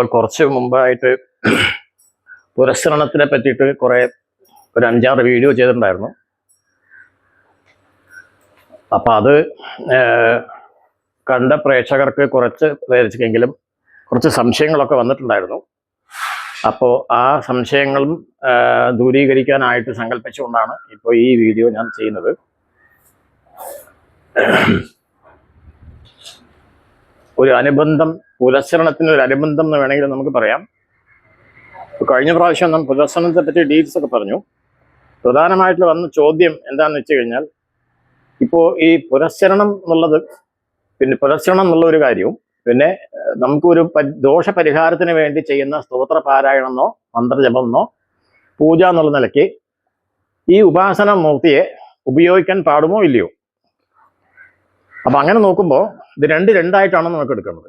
നമ്മൾ കുറച്ച് മുമ്പായിട്ട് പുരസ്കരണത്തിനെ പറ്റിയിട്ട് കുറെ ഒരു അഞ്ചാറ് വീഡിയോ ചെയ്തിട്ടുണ്ടായിരുന്നു. അപ്പം അത് കണ്ട പ്രേക്ഷകർക്ക് കുറച്ച് പേർക്കെങ്കിലും കുറച്ച് സംശയങ്ങളൊക്കെ വന്നിട്ടുണ്ടായിരുന്നു. അപ്പോൾ ആ സംശയങ്ങളും ദൂരീകരിക്കാനായിട്ട് സങ്കല്പിച്ചുകൊണ്ടാണ് ഇപ്പോൾ ഈ വീഡിയോ ഞാൻ ചെയ്യുന്നത്. ഒരു അനുബന്ധം പുലസരണത്തിന് ഒരു അനുബന്ധം എന്ന് വേണമെങ്കിൽ നമുക്ക് പറയാം. കഴിഞ്ഞ പ്രാവശ്യം നാം പുലസരണത്തെ പറ്റി ഡീറ്റെയിൽസ് ഒക്കെ പറഞ്ഞു. പ്രധാനമായിട്ട് വന്ന ചോദ്യം എന്താണെന്ന് വെച്ച് കഴിഞ്ഞാൽ ഇപ്പോൾ ഈ പുരസ്കരണം എന്നുള്ളത് പിന്നെ പുരസ്കരണം എന്നുള്ള ഒരു കാര്യവും പിന്നെ നമുക്കൊരു ദോഷ ദോഷപരിഹാരത്തിന് വേണ്ടി ചെയ്യുന്ന സ്തോത്ര പാരായണമെന്നോ മന്ത്രജപമെന്നോ പൂജ എന്നുള്ള നിലയ്ക്ക് ഈ ഉപാസന മൂർത്തിയെ ഉപയോഗിക്കാൻ പാടുമോ ഇല്ലയോ? അപ്പൊ അങ്ങനെ നോക്കുമ്പോൾ ഇത് രണ്ട് രണ്ടായിട്ടാണ് നമുക്ക് എടുക്കുന്നത്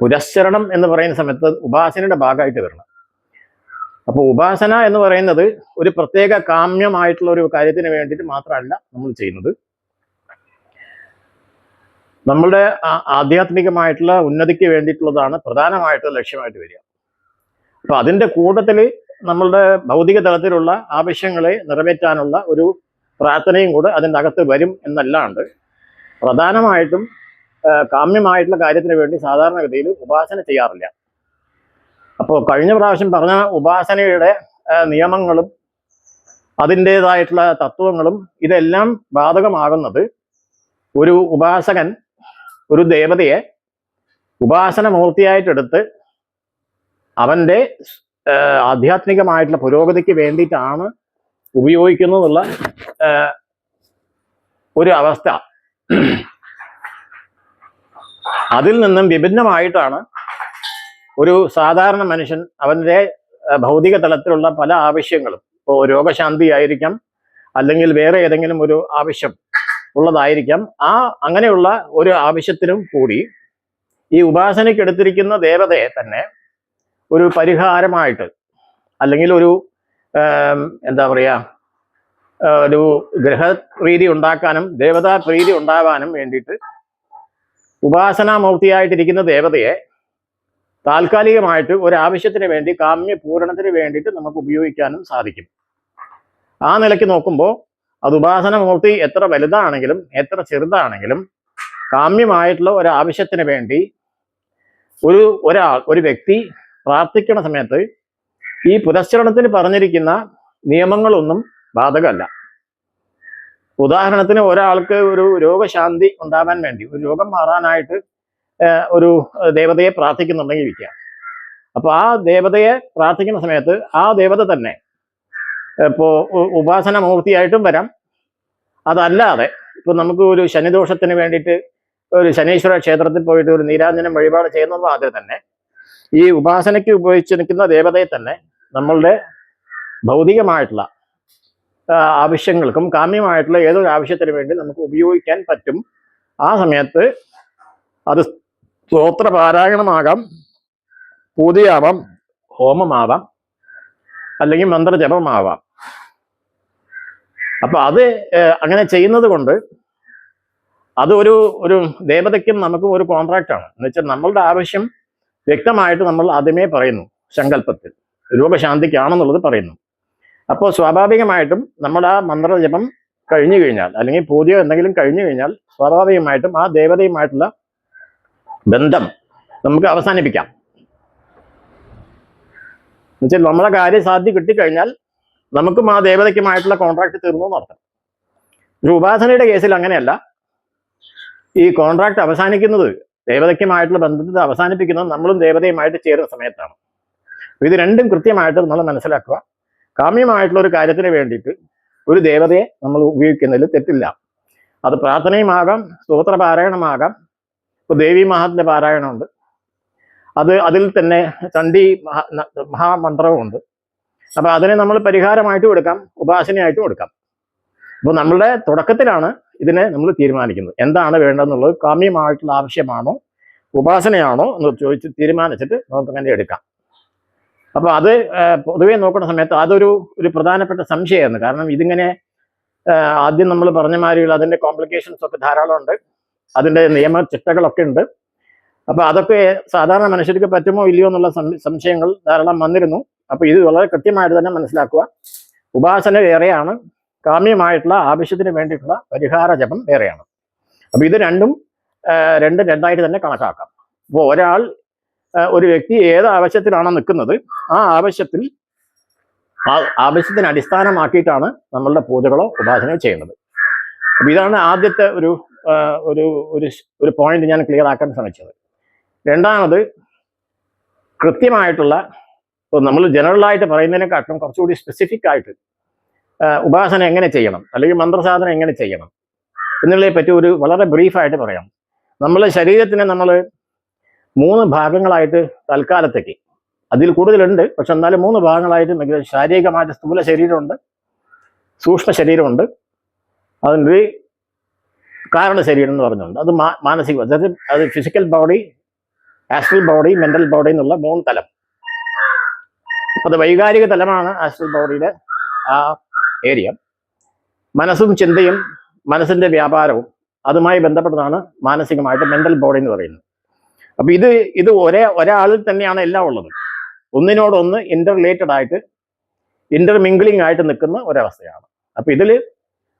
പുരസ്ചരണം എന്ന് പറയുന്ന സമയത്ത് ഉപാസനയുടെ ഭാഗമായിട്ട് വരണം. അപ്പോൾ ഉപാസന എന്ന് പറയുന്നത് ഒരു പ്രത്യേക കാമ്യമായിട്ടുള്ള ഒരു കാര്യത്തിന് വേണ്ടിയിട്ട് മാത്രമല്ല നമ്മൾ ചെയ്യുന്നത്. നമ്മളുടെ ആധ്യാത്മികമായിട്ടുള്ള ഉന്നതിക്ക് വേണ്ടിയിട്ടുള്ളതാണ് പ്രധാനമായിട്ടുള്ള ലക്ഷ്യമായിട്ട് വരിക. അപ്പൊ അതിന്റെ കൂട്ടത്തിൽ നമ്മളുടെ ഭൗതിക തലത്തിലുള്ള ആവശ്യങ്ങളെ നിറവേറ്റാനുള്ള ഒരു പ്രാർത്ഥനയും കൂടെ അതിന്റെ അകത്ത് വരും എന്നല്ലാണ്ട് പ്രധാനമായിട്ടും കാമ്യമായിട്ടുള്ള കാര്യത്തിന് വേണ്ടി സാധാരണഗതിയിൽ ഉപാസന ചെയ്യാറില്ല. അപ്പോൾ കഴിഞ്ഞ പ്രാവശ്യം പറഞ്ഞ ഉപാസനയുടെ നിയമങ്ങളും അതിന്റെതായിട്ടുള്ള തത്വങ്ങളും ഇതെല്ലാം ബാധകമാകുന്നത് ഒരു ഉപാസകൻ ഒരു ദേവതയെ ഉപാസന മൂർത്തിയായിട്ടെടുത്ത് അവന്റെ ആധ്യാത്മികമായിട്ടുള്ള പുരോഗതിക്ക് വേണ്ടിയിട്ടാണ് ഉപയോഗിക്കുന്നതെന്നുള്ള ഒരു അവസ്ഥ. അതിൽ നിന്നും വിഭിന്നമായിട്ടാണ് ഒരു സാധാരണ മനുഷ്യൻ അവന്റെ ഭൗതിക തലത്തിലുള്ള പല ആവശ്യങ്ങളും. ഇപ്പോൾ രോഗശാന്തി ആയിരിക്കാം അല്ലെങ്കിൽ വേറെ ഏതെങ്കിലും ഒരു ആവശ്യം ഉള്ളതായിരിക്കാം. ആ അങ്ങനെയുള്ള ഒരു ആവശ്യത്തിനും കൂടി ഈ ഉപാസനയ്ക്കെടുത്തിരിക്കുന്ന ദേവതയെ തന്നെ ഒരു പരിഹാരമായിട്ട് അല്ലെങ്കിൽ ഒരു എന്താ പറയുക ഒരു ഗ്രഹപ്രീതി ഉണ്ടാക്കാനും ദേവതാ പ്രീതി ഉണ്ടാകാനും വേണ്ടിയിട്ട് ഉപാസനാമൂർത്തിയായിട്ടിരിക്കുന്ന ദേവതയെ താൽക്കാലികമായിട്ട് ഒരു ആവശ്യത്തിന് വേണ്ടി കാമ്യ പൂരണത്തിന് വേണ്ടിയിട്ട് നമുക്ക് ഉപയോഗിക്കാനും സാധിക്കും. ആ നിലയ്ക്ക് നോക്കുമ്പോൾ അത് ഉപാസനമൂർത്തി എത്ര വലുതാണെങ്കിലും എത്ര ചെറുതാണെങ്കിലും കാമ്യമായിട്ടുള്ള ഒരു ആവശ്യത്തിന് വേണ്ടി ഒരു ഒരാൾ ഒരു വ്യക്തി പ്രാർത്ഥിക്കുന്ന സമയത്ത് ഈ പുരസ്കരണത്തിന് പറഞ്ഞിരിക്കുന്ന നിയമങ്ങളൊന്നും ബാധകമല്ല. ഉദാഹരണത്തിന് ഒരാൾക്ക് ഒരു രോഗശാന്തി ഉണ്ടാവാൻ വേണ്ടി ഒരു രോഗം മാറാനായിട്ട് ഒരു ദേവതയെ പ്രാർത്ഥിക്കുന്നുണ്ടെങ്കിൽ ഇരിക്കുക. അപ്പൊ ആ ദേവതയെ പ്രാർത്ഥിക്കുന്ന സമയത്ത് ആ ദേവത തന്നെ ഇപ്പോ ഉപാസന മൂർത്തിയായിട്ടും വരാം. അതല്ലാതെ ഇപ്പൊ നമുക്ക് ഒരു ശനിദോഷത്തിന് വേണ്ടിയിട്ട് ഒരു ശനീശ്വര ക്ഷേത്രത്തിൽ പോയിട്ട് ഒരു നീരാഞ്ജനം വഴിപാട് ചെയ്യുന്നത് മാതിരി തന്നെ ഈ ഉപാസനയ്ക്ക് ഉപയോഗിച്ച് നിൽക്കുന്ന ദേവതയെ തന്നെ നമ്മളുടെ ഭൗതികമായിട്ടുള്ള ആവശ്യങ്ങൾക്കും കാമ്യമായിട്ടുള്ള ഏതൊരു ആവശ്യത്തിന് വേണ്ടി നമുക്ക് ഉപയോഗിക്കാൻ പറ്റും. ആ സമയത്ത് അത് സ്തോത്ര പാരായണമാകാം പൂതിയാവാം ഹോമമാവാം അല്ലെങ്കിൽ മന്ത്രജപമാവാം. അപ്പൊ അത് അങ്ങനെ ചെയ്യുന്നത് കൊണ്ട് അത് ഒരു ഒരു ദേവതയ്ക്കും നമുക്കും ഒരു കോൺട്രാക്റ്റാണ്. എന്ന് വെച്ചാൽ നമ്മളുടെ ആവശ്യം വ്യക്തമായിട്ട് നമ്മൾ ആദ്യമേ പറയുന്നു സങ്കല്പത്തിൽ. രൂപശാന്തിക്കാണെന്നുള്ളത് പറയുന്നു. അപ്പോൾ സ്വാഭാവികമായിട്ടും നമ്മുടെ ആ മന്ത്രജപം കഴിഞ്ഞു കഴിഞ്ഞാൽ അല്ലെങ്കിൽ പൂജയോ എന്തെങ്കിലും കഴിഞ്ഞു കഴിഞ്ഞാൽ സ്വാഭാവികമായിട്ടും ആ ദേവതയുമായിട്ടുള്ള ബന്ധം നമുക്ക് അവസാനിപ്പിക്കാം. എന്നുവെച്ചാൽ നമ്മളെ കാര്യസാധ്യ കിട്ടിക്കഴിഞ്ഞാൽ നമുക്കും ആ ദേവതയ്ക്കുമായിട്ടുള്ള കോൺട്രാക്ട് തീർന്നു എന്നർത്ഥം ഒരു ഉപാസനയുടെ കേസിൽ അങ്ങനെയല്ല. ഈ കോൺട്രാക്ട് അവസാനിക്കുന്നത് ദേവതയ്ക്കുമായിട്ടുള്ള ബന്ധത്തിൽ അവസാനിപ്പിക്കുന്നത് നമ്മളും ദേവതയുമായിട്ട് ചേരുന്ന സമയത്താണ്. ഇത് രണ്ടും കൃത്യമായിട്ട് നമ്മൾ മനസ്സിലാക്കുക. കാമ്യമായിട്ടുള്ള ഒരു കാര്യത്തിന് വേണ്ടിയിട്ട് ഒരു ദേവതയെ നമ്മൾ ഉപയോഗിക്കുന്നതിൽ തെറ്റില്ല. അത് പ്രാർത്ഥനയുമാകാം സ്തോത്ര പാരായണമാകാം ഇപ്പൊ ദേവി മഹാത്മ്യ പാരായണമുണ്ട്. അത് അതിൽ തന്നെ ചണ്ഡി മഹാ മഹാമന്ത്രവുമുണ്ട് അപ്പൊ അതിനെ നമ്മൾ പരിഹാരമായിട്ടും എടുക്കാം ഉപാസനയായിട്ടും എടുക്കാം. അപ്പൊ നമ്മളുടെ തുടക്കത്തിലാണ് ഇതിനെ നമ്മൾ തീരുമാനിക്കുന്നത്. എന്താണ് വേണ്ടതെന്നുള്ളത് കാമ്യമായിട്ടുള്ള ആവശ്യമാണോ ഉപാസനയാണോ എന്ന് ചോദിച്ച് തീരുമാനിച്ചിട്ട് നമുക്ക് അങ്ങനെ എടുക്കാം. അപ്പൊ അത് പൊതുവേ നോക്കുന്ന സമയത്ത് അതൊരു ഒരു പ്രധാനപ്പെട്ട സംശയമാണ് കാരണം ഇതിങ്ങനെ ആദ്യം നമ്മൾ പറഞ്ഞ മാതിരിയുള്ള അതിന്റെ കോംപ്ലിക്കേഷൻസ് ഒക്കെ ധാരാളം ഉണ്ട് അതിന്റെ നിയമ ചിട്ടകളൊക്കെ ഉണ്ട്. അപ്പൊ അതൊക്കെ സാധാരണ മനുഷ്യർക്ക് പറ്റുമോ ഇല്ലയോ എന്നുള്ള സംശയങ്ങൾ ധാരാളം വന്നിരുന്നു. അപ്പൊ ഇത് വളരെ കൃത്യമായിട്ട് തന്നെ മനസ്സിലാക്കുക. ഉപാസന വേറെയാണ്. കാമ്യമായിട്ടുള്ള ആവശ്യത്തിന് വേണ്ടിയിട്ടുള്ള പരിഹാര ജപം വേറെയാണ്. അപ്പൊ ഇത് രണ്ടും രണ്ടും രണ്ടായിട്ട് തന്നെ കണക്കാക്കാം. അപ്പോൾ ഒരാൾ ഒരു വ്യക്തി ഏത് ആവശ്യത്തിലാണോ നിൽക്കുന്നത് ആ ആവശ്യത്തിൽ ആ ആവശ്യത്തിന് അടിസ്ഥാനമാക്കിയിട്ടാണ് നമ്മളുടെ പൂജകളോ ഉപാസനയോ ചെയ്യുന്നത്. അപ്പൊ ഇതാണ് ആദ്യത്തെ ഒരു ഒരു ഒരു പോയിന്റ് ഞാൻ ക്ലിയർ ആക്കാൻ ശ്രമിച്ചത്. രണ്ടാമത് കൃത്യമായിട്ടുള്ള നമ്മൾ ജനറലായിട്ട് പറയുന്നതിനെക്കാട്ടും കുറച്ചുകൂടി സ്പെസിഫിക് ആയിട്ട് ഉപാസന എങ്ങനെ ചെയ്യണം അല്ലെങ്കിൽ മന്ത്രസാധനം എങ്ങനെ ചെയ്യണം എന്നുള്ളതിനെ പറ്റി ഒരു വളരെ ബ്രീഫായിട്ട് പറയാം. നമ്മളെ ശരീരത്തിനെ നമ്മൾ മൂന്ന് ഭാഗങ്ങളായിട്ട് തൽക്കാലത്തേക്ക്. അതിൽ കൂടുതലുണ്ട്. പക്ഷെ എന്നാലും മൂന്ന് ഭാഗങ്ങളായിട്ട് മികച്ച ശാരീരികമായിട്ട് സ്ഥൂല ശരീരമുണ്ട്. സൂക്ഷ്മ ശരീരമുണ്ട്. അതിന്റെ കാരണ ശരീരം എന്ന് പറഞ്ഞുണ്ട് അത് മാനസിക അതായത് അത് physical body astral body mental body എന്നുള്ള മൂന്ന് തലം. അത് വൈകാരിക തലമാണ് ആസ്ട്രൽ ബോഡിയുടെ ആ ഏരിയ മനസ്സും ചിന്തയും മനസ്സിന്റെ വ്യാപാരവും അതുമായി ബന്ധപ്പെട്ടതാണ് മാനസികമായിട്ട് മെന്റൽ ബോഡി എന്ന് പറയുന്നത്. അപ്പൊ ഇത് ഇത് ഒരേ ഒരാളിൽ തന്നെയാണ് എല്ലാം ഉള്ളത്. ഒന്നിനോടൊന്ന് ഇന്റർ റിലേറ്റഡ് ആയിട്ട് ഇന്റർ മിംഗ്ലിംഗ് ആയിട്ട് നിൽക്കുന്ന ഒരവസ്ഥയാണ്. അപ്പൊ ഇതിൽ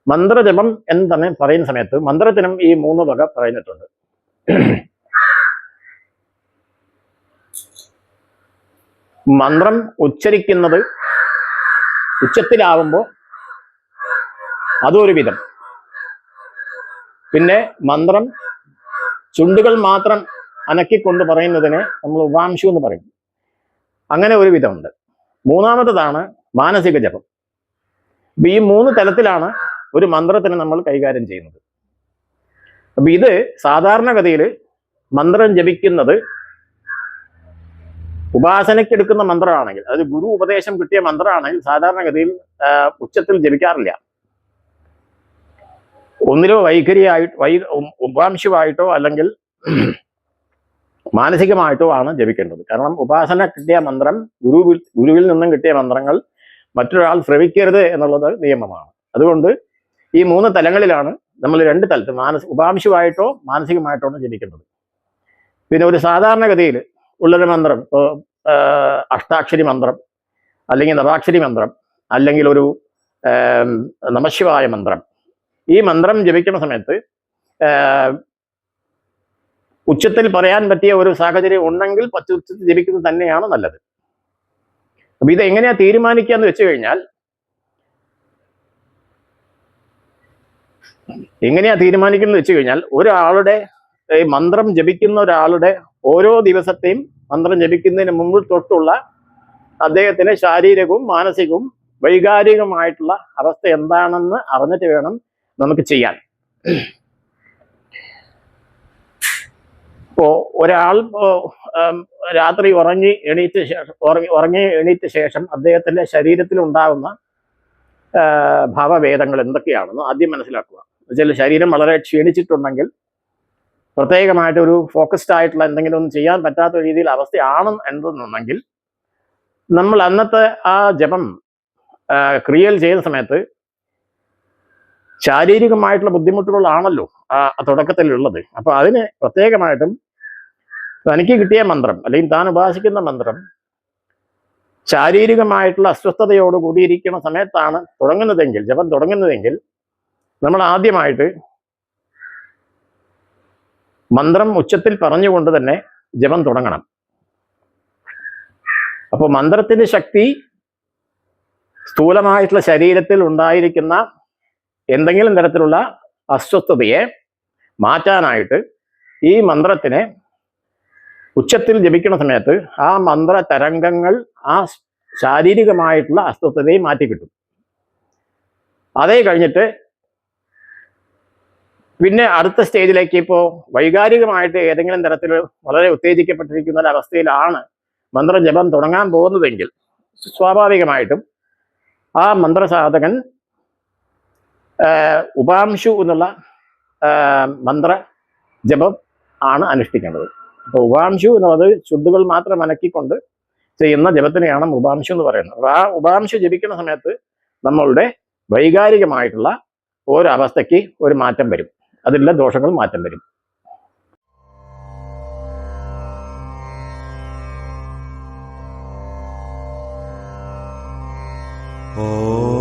മന്ത്രജപം എന്ന് തന്നെ പറയുന്ന സമയത്ത് മന്ത്രത്തിനും ഈ മൂന്ന് വക പറയുന്നിട്ടുണ്ട്. മന്ത്രം ഉച്ചരിക്കുന്നത് ഉച്ചത്തിലാവുമ്പോൾ അതൊരു വിധം. പിന്നെ മന്ത്രം ചുണ്ടുകൾ മാത്രം അനക്കിക്കൊണ്ട് പറയുന്നതിനെ നമ്മൾ ഉപാംശു എന്ന് പറയും. അങ്ങനെ ഒരു വിധമുണ്ട്. മൂന്നാമത്തതാണ് മാനസിക ജപം. അപ്പൊ ഈ മൂന്ന് തലത്തിലാണ് ഒരു മന്ത്രത്തിന് നമ്മൾ കൈകാര്യം ചെയ്യുന്നത്. അപ്പൊ ഇത് സാധാരണഗതിയിൽ മന്ത്രം ജപിക്കുന്നത് ഉപാസനയ്ക്കെടുക്കുന്ന മന്ത്രമാണെങ്കിൽ അത് ഗുരു ഉപദേശം കിട്ടിയ മന്ത്രമാണെങ്കിൽ സാധാരണഗതിയിൽ ഉച്ചത്തിൽ ജപിക്കാറില്ല. ഒന്നിലോ വൈഖരിയായിട്ട് വൈ ഉപാംശുവായിട്ടോ അല്ലെങ്കിൽ മാനസികമായിട്ടോ ആണ് ജപിക്കേണ്ടത്. കാരണം ഉപാസന കിട്ടിയ മന്ത്രം ഗുരുവിൽ ഗുരുവിൽ നിന്നും കിട്ടിയ മന്ത്രങ്ങൾ മറ്റൊരാൾ ശ്രവിക്കരുത് എന്നുള്ളത് നിയമമാണ്. അതുകൊണ്ട് ഈ മൂന്ന് തലങ്ങളിലാണ് നമ്മൾ രണ്ട് തലത്ത് മാനസ ഉപാംശുവായിട്ടോ മാനസികമായിട്ടോ ജപിക്കേണ്ടത്. പിന്നെ ഒരു സാധാരണഗതിയിൽ ഉള്ളൊരു മന്ത്രം ഇപ്പോൾ അഷ്ടാക്ഷരി മന്ത്രം അല്ലെങ്കിൽ നവാക്ഷരി മന്ത്രം അല്ലെങ്കിൽ ഒരു നമശിവായ മന്ത്രം. ഈ മന്ത്രം ജപിക്കുന്ന സമയത്ത് ഉച്ചത്തിൽ പറയാൻ പറ്റിയ ഒരു സാഹചര്യം ഉണ്ടെങ്കിൽ പച്ച ഉച്ചത്തിൽ ജപിക്കുന്നത് തന്നെയാണ് നല്ലത്. അപ്പൊ ഇത് എങ്ങനെയാ തീരുമാനിക്കുക എന്ന് വെച്ചു കഴിഞ്ഞാൽ എങ്ങനെയാ തീരുമാനിക്കുന്നത് വെച്ച് കഴിഞ്ഞാൽ ഒരാളുടെ മന്ത്രം ജപിക്കുന്ന ഒരാളുടെ ഓരോ ദിവസത്തെയും മന്ത്രം ജപിക്കുന്നതിന് മുമ്പ് തൊട്ടുള്ള അദ്ദേഹത്തിന് ശാരീരികവും മാനസികവും വൈകാരികമായിട്ടുള്ള അവസ്ഥ എന്താണെന്ന് അറിഞ്ഞിട്ട് വേണം നമുക്ക് ചെയ്യാൻ. ഇപ്പോ ഒരാൾ രാത്രി ഉറങ്ങി എണീറ്റ ശേഷം ഉറങ്ങി എണീറ്റ ശേഷം അദ്ദേഹത്തിന്റെ ശരീരത്തിൽ ഉണ്ടാകുന്ന ഭാവഭേദങ്ങൾ എന്തൊക്കെയാണെന്ന് ആദ്യം മനസ്സിലാക്കുക. എന്നുവെച്ചാൽ ശരീരം വളരെ ക്ഷീണിച്ചിട്ടുണ്ടെങ്കിൽ പ്രത്യേകമായിട്ടൊരു ഫോക്കസ്ഡ് ആയിട്ടുള്ള എന്തെങ്കിലും ഒന്നും ചെയ്യാൻ പറ്റാത്ത രീതിയിൽ അവസ്ഥയാണ് എന്തെന്നുണ്ടെങ്കിൽ നമ്മൾ അന്നത്തെ ആ ജപം ക്രിയൽ ചെയ്യുന്ന സമയത്ത് ശാരീരികമായിട്ടുള്ള ബുദ്ധിമുട്ടുകളാണല്ലോ ആ തുടക്കത്തിലുള്ളത്. അപ്പൊ അതിന് പ്രത്യേകമായിട്ടും തനിക്ക് കിട്ടിയ മന്ത്രം അല്ലെങ്കിൽ താൻ ഉപാസിക്കുന്ന മന്ത്രം ശാരീരികമായിട്ടുള്ള അസ്വസ്ഥതയോട് കൂടിയിരിക്കുന്ന സമയത്താണ് തുടങ്ങുന്നതെങ്കിൽ ജപം തുടങ്ങുന്നതെങ്കിൽ നമ്മൾ ആദ്യമായിട്ട് മന്ത്രം ഉച്ചത്തിൽ പറഞ്ഞുകൊണ്ട് തന്നെ ജപം തുടങ്ങണം. അപ്പോൾ മന്ത്രത്തിന്റെ ശക്തി സ്ഥൂലമായിട്ടുള്ള ശരീരത്തിൽ ഉണ്ടായിരിക്കുന്ന എന്തെങ്കിലും തരത്തിലുള്ള അസ്വസ്ഥതയെ മാറ്റാനായിട്ട് ഈ മന്ത്രത്തിനെ ഉച്ചത്തിൽ ജപിക്കുന്ന സമയത്ത് ആ മന്ത്ര തരംഗങ്ങൾ ആ ശാരീരികമായിട്ടുള്ള അസ്വസ്ഥതയെ മാറ്റി കിട്ടും. അതേ കഴിഞ്ഞിട്ട് പിന്നെ അടുത്ത സ്റ്റേജിലേക്ക് ഇപ്പോൾ വൈകാരികമായിട്ട് ഏതെങ്കിലും തരത്തിൽ വളരെ ഉത്തേജിക്കപ്പെട്ടിരിക്കുന്ന ഒരു അവസ്ഥയിലാണ് മന്ത്രജപം തുടങ്ങാൻ പോകുന്നതെങ്കിൽ സ്വാഭാവികമായിട്ടും ആ മന്ത്രസാധകൻ ഉപാംശു എന്നുള്ള മന്ത്ര ജപം ആണ് അനുഷ്ഠിക്കേണ്ടത്. അപ്പൊ ഉപാംശു എന്നുള്ളത് ശുദ്ധുകൾ മാത്രം അനക്കിക്കൊണ്ട് ചെയ്യുന്ന ജപത്തിനെയാണ് ഉപാംശു എന്ന് പറയുന്നത്. ആ ഉപാംശു ജപിക്കുന്ന സമയത്ത് നമ്മളുടെ വൈകാരികമായിട്ടുള്ള ഓരോ ഒരു മാറ്റം വരും. അതിലുള്ള ദോഷങ്ങൾ മാറ്റം വരും. ഓ